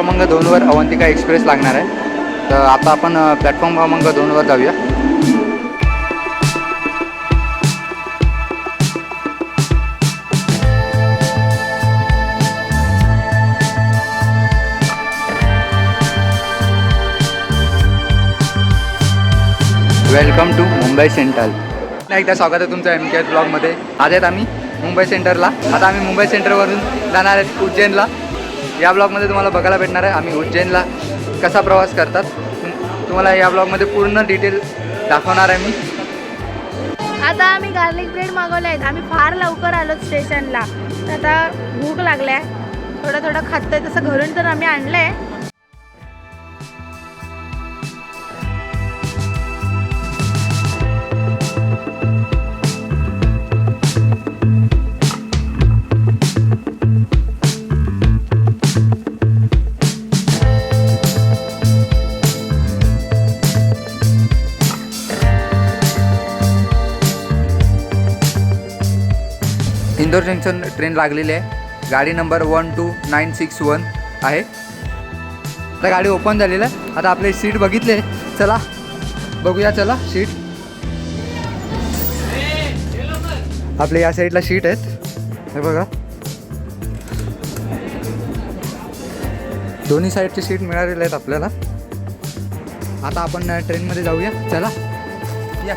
क्रमांक दोनवर अवंतिका एक्सप्रेस लागणार आहे. तर आता आपण प्लॅटफॉर्म क्रमांक दोनवर जाऊया. वेलकम टू मुंबई सेंट्रल नाही एकदा स्वागत आहे तुमचं एम के ब्लॉगमध्ये आज आहेत आम्ही मुंबई सेंटरला. आता आम्ही मुंबई सेंटरवरून जाणार आहेत उज्जैनला. या ब्लॉगमध्ये तुम्हाला बघायला भेटणार आहे आम्ही उज्जैनला कसा प्रवास करतात. तुम्हाला या ब्लॉगमध्ये पूर्ण डिटेल दाखवणार आहे मी. आता आम्ही गार्लिक ब्रेड मागवले आहेत आम्ही फार लवकर आलो स्टेशनला तर आता भूक लागल्या थोडं थोडं खातोय तसं घरून तर आम्ही आणलं आहे इंदोर जंक्शन ट्रेन लागलेली आहे. गाडी number one two nine six one आहे. आता गाडी ओपन झालेलं आहे. आता आपले सीट बघितले. चला बघूया चला सीट. आपले या साईडला सीट आहेत. हे बघा. दोन्ही साईडचे सीट मिळालेले आहेत आपल्याला. आता आपण ट्रेनमध्ये जाऊया. चला. या.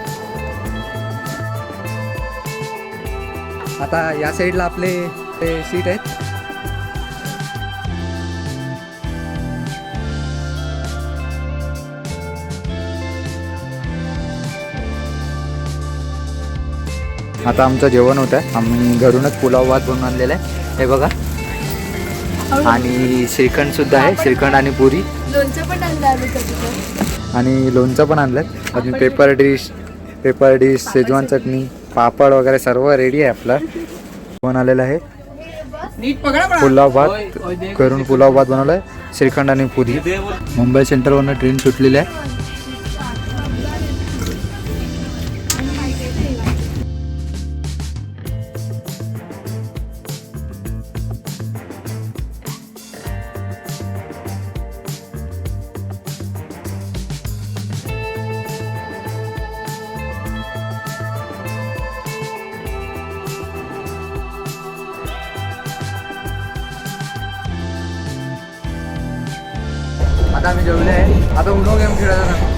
आता या साईडला आपले ते सीट आहेत. आता आमचं जेवण होतं आहे आम्ही घरूनच पुलाव भात बनवून आणलेला आहे. हे बघा. आणि श्रीखंड सुद्धा आहे. श्रीखंड आणि पुरी. आणि लोणचं पण आणलं अजून paper dish paper dish schezwan चटणी. पापड वगैरे सर्व रेडी आहे आपलं. जेवण आलेलं आहे. पुलाव भात करून पुलाव भात बनवलाय. श्रीखंड आणि पुरी. मुंबई सेंटरवरनं ट्रेन सुटलेली आहे. आता आम्ही जेवले. आहे आता उनो गेम खेळायचा ना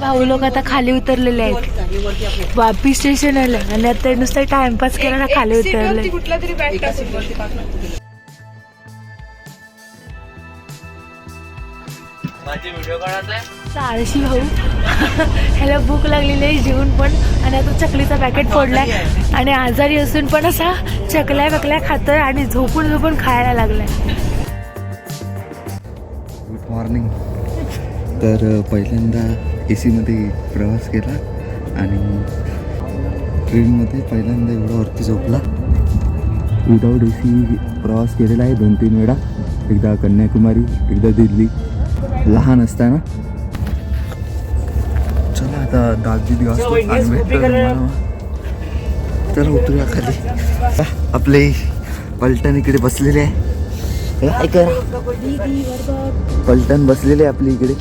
भाऊ लोक आता खाली उतरलेले आहेत. वापी स्टेशन आलं. आणि आता नुसतं टाइमपास केला ना खाली उतरले. आळशी भाऊ. ह्याला भूक लागलेली आहे जेवून पण. आणि आता चकलीचा पॅकेट फोडलाय. आणि आजारी असून पण असा चकल्या बकल्या खातोय आणि झोपून झोपून खायला लागलाय. गुड मॉर्निंग तर पहिल्यांदा ए सीमध्ये प्रवास केला आणि ट्रेनमध्ये पहिल्यांदा एवढा वरती झोपला. विदाऊट ए सी प्रवास केलेला आहे दोन तीन वेळा. एकदा कन्याकुमारी एकदा दिल्ली. लहान असताना. चला आता दहावी दिवस चला उतरूया खाली. आपले पलटण इकडे बसलेले आहे. काय करा. पलटण बसलेले आहे इकडे.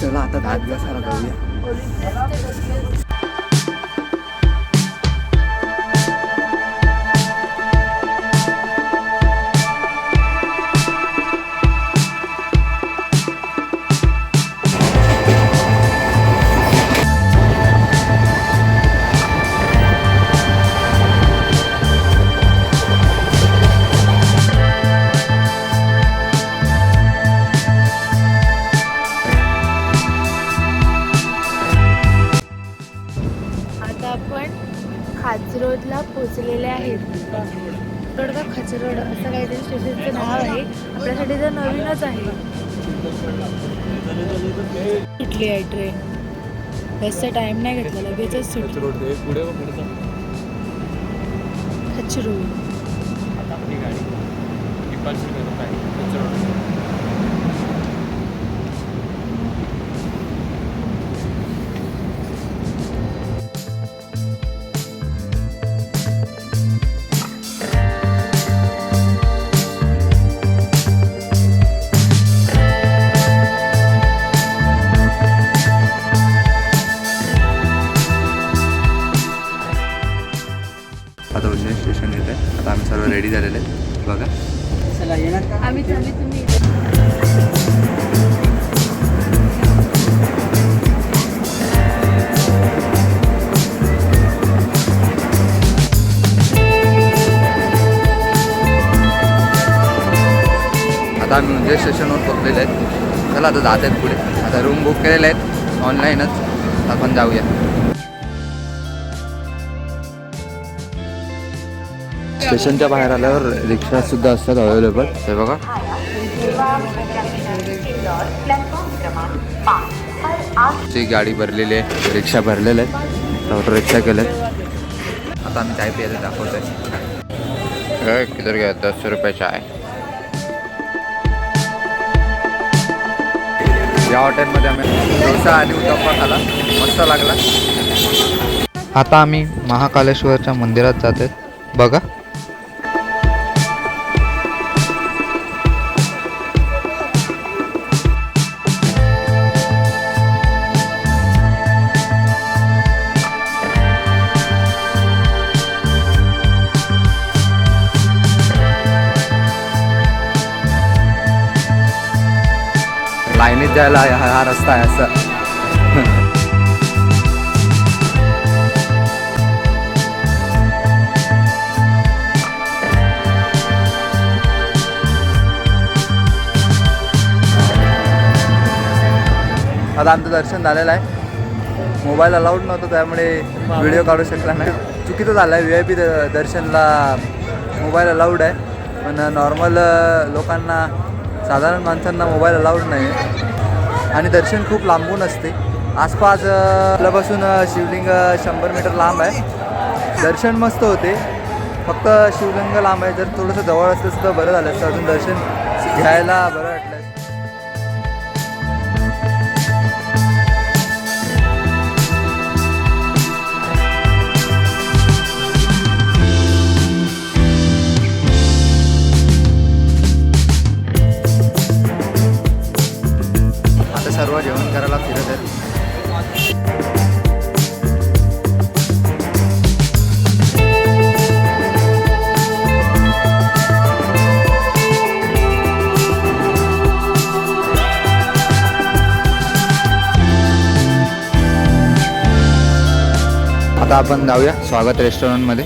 चला आता दहा दिवसाला जाऊया. पोचलेले आहेत. रोड खचरड असं काहीतरी स्टेशनचं नाव आहे. आपल्यासाठी तर नवीनच आहे. सुटली आहे ट्रेन. जास्त टाइम नाही घेतला लगेचच सुट रोड दे पुढे व पुढे जा. कच्ची आता आपली गाडी रेडी झालेले बघा. आम्ही चालली तुम्ही आता आम्ही उज्जैन स्टेशनवर पोचलेले आहेत. चला आता जात आहेत पुढे. आता रूम बुक केलेले आहेत. ऑनलाईनच आपण जाऊया. स्टेशनच्या बाहेर आल्यावर रिक्षा सुद्धा असतात अवेलेबल. हे बघा. ती गाडी भरलेली आहे. रिक्षा भरलेल्या आहेत. ऑटो रिक्षा केले आता आम्ही चाय प्यायला दाखवतोय. किती घ्या दस रुपये चाय या हॉटेलमध्ये आम्ही डोसा आणि उत्तप्पा खाला. मस्त लागला. आता आम्ही महाकालेश्वरच्या मंदिरात जात बघा. जायला हा हा रस्ता आहे असं आता आमचं दर्शन झालेलं आहे. मोबाईल अलाउड नव्हतं त्यामुळे व्हिडिओ काढू शकला नाही. चुकीचं झालं आहे व्ही आय पी दर्शनला मोबाईल अलाउड आहे. पण नॉर्मल लोकांना साधारण माणसांना मोबाईल अलाउड नाही आहे आणि दर्शन खूप लांबून असते. आसपास आपल्यापासून शिवलिंग शंभर मीटर लांब आहे. दर्शन मस्त होते. फक्त शिवलिंग लांब आहे. जर थोडंसं जवळ असतं तर बरं झालं असतं. अजून दर्शन घ्यायला बरं सर्व जेवण करायला फिरत आहेत. आता आपण जाऊया स्वागत रेस्टॉरंटमध्ये.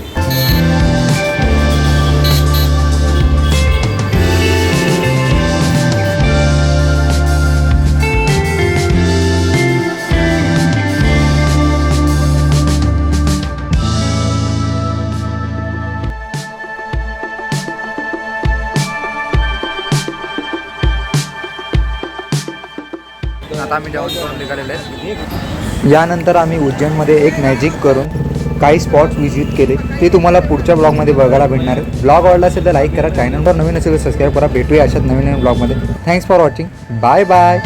आता आम्ही डाऊन करून निघालेले आहेत यानंतर आम्ही उज्जैनमध्ये एक मॅजिक करून काही स्पॉट्स व्हिजिट केले. ते तुम्हाला पुढच्या ब्लॉगमध्ये बघायला भेटणार आहे. ब्लॉग आवडला असेल तर लाईक करा. चॅनलवर नवीन असेल तर सबस्क्राईब करा. भेटूया अशाच नवीन नवीन ब्लॉगमध्ये thanks for watching bye bye